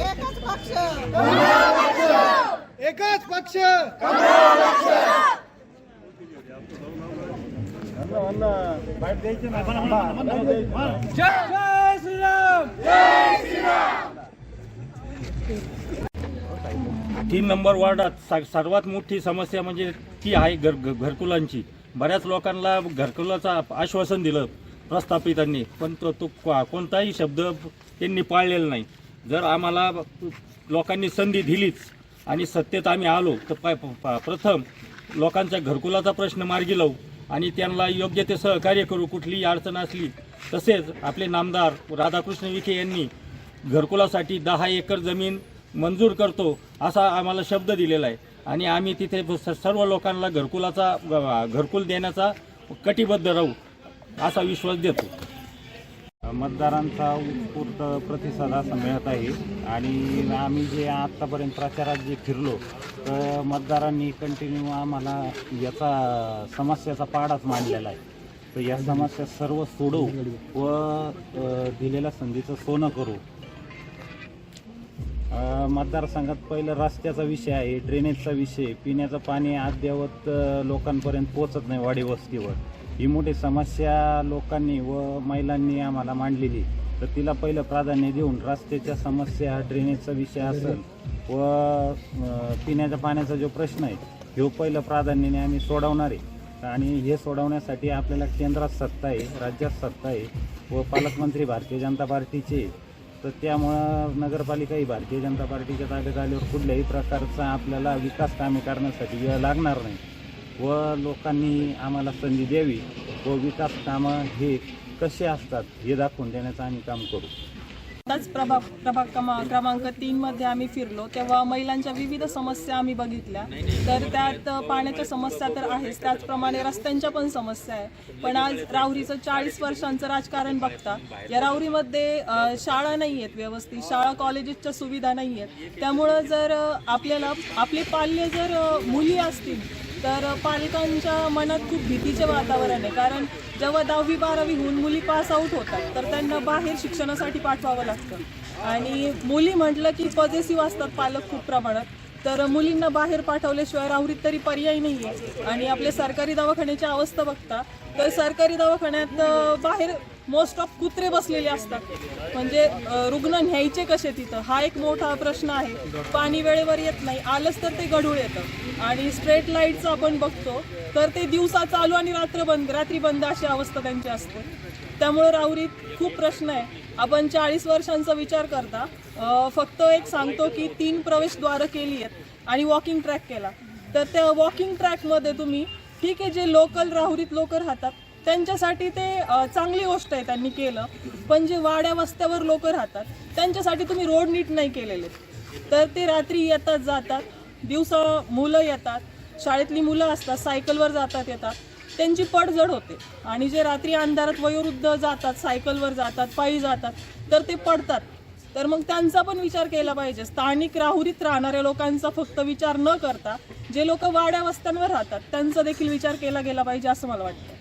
एकच पक्ष एकच पक्ष जय श्रीराम तीन नंबर वार्डात सा- सर्वात मोठी समस्या म्हणजे ती आहे घर घरकुलांची. बऱ्याच लोकांना घरकुलाचं आश्वासन दिलं प्रस्थापितांनी पण तो तो कोणताही शब्द त्यांनी पाळलेला नाही. जर आम्हाला लोकांनी संधी दिलीच आणि सत्तेत आम्ही आलो तर प- प्रथम लोकांच्या घरकुलाचा प्रश्न मार्गी लावू आणि त्यांना योग्य ते सहकार्य करू कुठलीही अडचण असली. तसेच आपले नामदार राधाकृष्ण विखे यांनी घरकुलासाठी दहा एकर जमीन मंजूर करतो असा आम्हाला शब्द दिलेला आहे. आणि आम्ही तिथे सर्व लोकांना घरकुलाचा ग- घरकुल देण्याचा कटिबद्ध राहू असा विश्वास देतो. मतदारांचा उत्स्फूर्त प्रतिसाद असा मिळत आहे. आणि आम्ही जे आत्तापर्यंत प्रचारात जे फिरलो तर मतदारांनी कंटिन्यू आम्हाला याचा समस्याचा पाडाच मांडलेला आहे. तर या समस्या सर्व सोडवू व दिलेल्या संधीचं सोनं करू. मतदारसंघात पहिलं रस्त्याचा विषय आहे ड्रेनेजचा विषय पिण्याचं पाणी अद्ययावत लोकांपर्यंत पोचत नाही वाडी वस्तीवर. ही मोठी समस्या लोकांनी व महिलांनी आम्हाला मांडलेली. तर तिला पहिलं प्राधान्य देऊन रस्त्याच्या समस्या ड्रेनेजचा विषय असेल व पिण्याच्या पाण्याचा जो प्रश्न आहे ह्यो पहिलं प्राधान्याने आम्ही सोडवणार आहे. आणि हे सोडवण्यासाठी आपल्याला केंद्रात सत्ता आहे राज्यात सत्ता आहे व पालकमंत्री भारतीय जनता पार्टीचे तर त्यामुळं नगरपालिका ही भारतीय जनता पार्टीच्या ताब्यात आल्यावर कुठल्याही प्रकारचा आपल्याला विकास कामे करण्यासाठी वेळ लागणार नाही. व लोकांनी आम्हाला संधी द्यावी व विकास कामं हे कसे असतात हे दाखवून देण्याचं आम्ही काम करू. आताच प्रभाग प्रभाग क्रमांक क्रमांक तीन मध्ये आम्ही फिरलो तेव्हा महिलांच्या विविध समस्या आम्ही बघितल्या. तर त्यात पाण्याच्या समस्या तर आहेच त्याचप्रमाणे रस्त्यांच्या पण समस्या आहे. पण आज राहुरीचं चाळीस वर्षांचं राजकारण बघता या राहुरीमध्ये शाळा नाही आहेत व्यवस्थित शाळा कॉलेजेसच्या सुविधा नाही आहेत त्यामुळं जर आपल्याला आपले पाल्य जर मुली असतील तर पालकांच्या मनात खूप भीतीचे वातावरण आहे. कारण जेव्हा दहावी बारावी होऊन मुली पास आऊट होतात तर त्यांना बाहेर शिक्षणासाठी पाठवावं लागतं. आणि मुली म्हटलं की पॉझिटिव्ह असतात पालक खूप प्रमाणात. तर मुलींना बाहेर पाठवल्याशिवाय राहुरीत तरी पर्याय नाही आहे आणि आपल्या सरकारी दवाखान्याची अवस्था बघता तर सरकारी दवाखान्यात बाहेर मोस्ट ऑफ कुत्रे बसलेले असतात. म्हणजे रुग्ण न्यायचे कसे तिथं? हा एक मोठा प्रश्न आहे. पाणी वेळेवर येत नाही. आलंच तर ते गढूळ येतं. आणि स्ट्रेट लाईटचं आपण बघतो तर ते दिवसा चालू आणि रात्र बंद रात्री बंद अशी अवस्था त्यांची असते. त्यामुळे राहुरीत खूप प्रश्न आहे. आपण चाळीस वर्षांचा विचार करता. फक्त एक सांगतो की तीन प्रवेशद्वारं केली आहेत आणि वॉकिंग ट्रॅक केला. तर त्या वॉकिंग ट्रॅकमध्ये तुम्ही ठीक आहे जे लोकल राहुरीत लोक राहतात त्यांच्यासाठी ते चांगली गोष्ट आहे त्यांनी केलं. पण जे वाड्या वस्त्यावर लोक राहतात त्यांच्यासाठी तुम्ही रोड नीट नाही केलेले. तर ते रात्री येतात जातात. दिवसा मुलं येतात. शाळेतली मुलं असतात सायकलवर जातात येतात. त्यांची पडझड होते. आणि जे रात्री अंधारात वयोवृद्ध जातात सायकलवर जातात पायी जातात तर ते पडतात. तर मग त्यांचा पण विचार केला पाहिजे. स्थानिक राहुरीत राहणाऱ्या लोकांचा फक्त विचार न करता जे लोक वाड्या वस्त्यांवर राहतात त्यांचा देखील विचार केला गेला पाहिजे असं मला वाटतं.